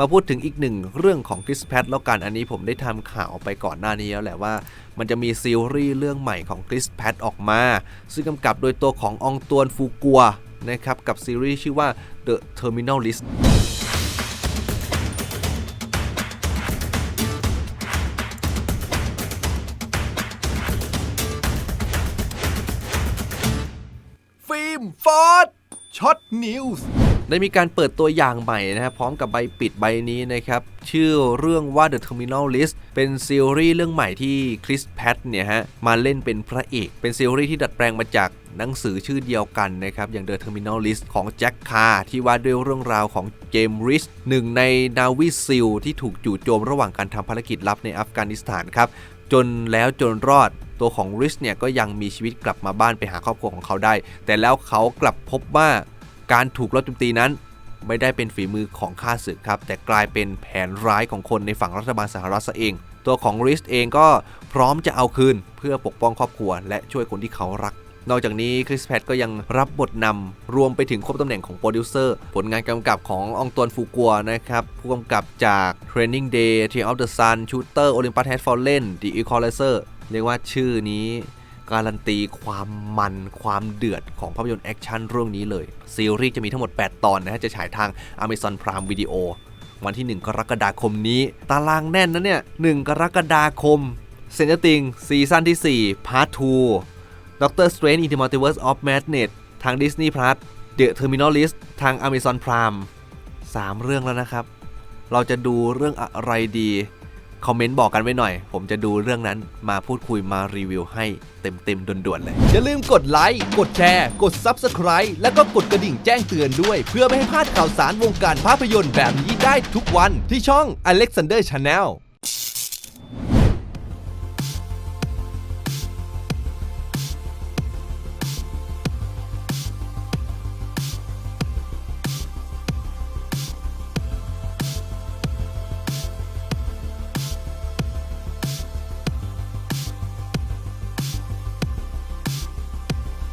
มาพูดถึงอีกหนึ่งเรื่องของคริสแพทแล้วกันอันนี้ผมได้ทำข่าวไปก่อนหน้านี้แล้วแหละว่า มันจะมีซีรีส์เรื่องใหม่ของคริสแพทออกมา ซึ่งกำกับโดยตัวของอองตวนฟูกัวนะครับกับซีรีส์ชื่อว่า The Terminal List ฟิล์มฟอร์ดช็อตนิวส์ ได้มีการเปิดตัวอย่างใหม่นะครับพร้อมกับใบปิดใบนี้นะครับ ชื่อเรื่องว่า The Terminal List เป็นซีรีส์เรื่องใหม่ที่คริสแพทเนี่ยฮะมาเล่นเป็นพระเอก เป็นซีรีส์ที่ดัดแปลงมาจากหนังสือชื่อเดียวกันนะครับ อย่าง The Terminal List ของแจ็คคาร์ที่ว่าด้วยเรื่องราวของเจมส์ริชหนึ่งในนาวิซิลที่ถูกจู่โจมระหว่างการทำภารกิจลับในอัฟกานิสถานครับจนแล้วจนรอดตัวของริชเนี่ยก็ยังมีชีวิตกลับมาบ้านไปหาครอบครัวของเขาได้ แต่แล้วเขากลับพบว่า การถูกลอบโจมตีนั้น ไม่ได้เป็นฝีมือของข้าศึกครับ แต่กลายเป็นแผนร้ายของคนในฝั่งรัฐบาลสหรัฐซะเอง ตัวของริชเองก็พร้อมจะเอาคืน เพื่อปกป้องครอบครัว และช่วยคนที่เขารักนอกจากนี้คริสแพทก็ยังรับบทนำรวมไปถึงควบตำแหน่งของโปรดิวเซอร์ ผลงานกำกับของอองตวนฟูกัวนะครับ ผู้กำกับจาก Training Day Train of the Sun Shooter Olympus Has Fallen The Equalizer เรียกว่าชื่อนี้ การันตีความมันความเดือดของภาพยนตร์แอคชั่นเรื่องนี้เลย ซีรีส์จะมีทั้งหมด 8 ตอนนะฮะ จะฉายทาง Amazon Prime Video วันที่ 1 กรกฎาคมนี้ ตารางแน่นนะเนี่ย 1 กรกฎาคมเซนติงซีซั่นที่ 4 พาร์ท 2 Doctor Strange in the Multiverse of Madness ทาง Disney Plus The Terminal List ทาง Amazon Prime 3 เรื่องแล้วนะครับ เราจะดูเรื่องอะไรดี คอมเมนต์บอกกันไว้หน่อย ผมจะดูเรื่องนั้นมาพูดคุยมารีวิวให้เต็มๆด่วนๆเลย อย่าลืมกดไลค์ กดแชร์ กด Subscribe แล้วก็กดกระดิ่งแจ้งเตือนด้วย เพื่อไม่ให้พลาดข่าวสารวงการภาพยนตร์แบบนี้ได้ทุกวันที่ช่อง Alexander Channel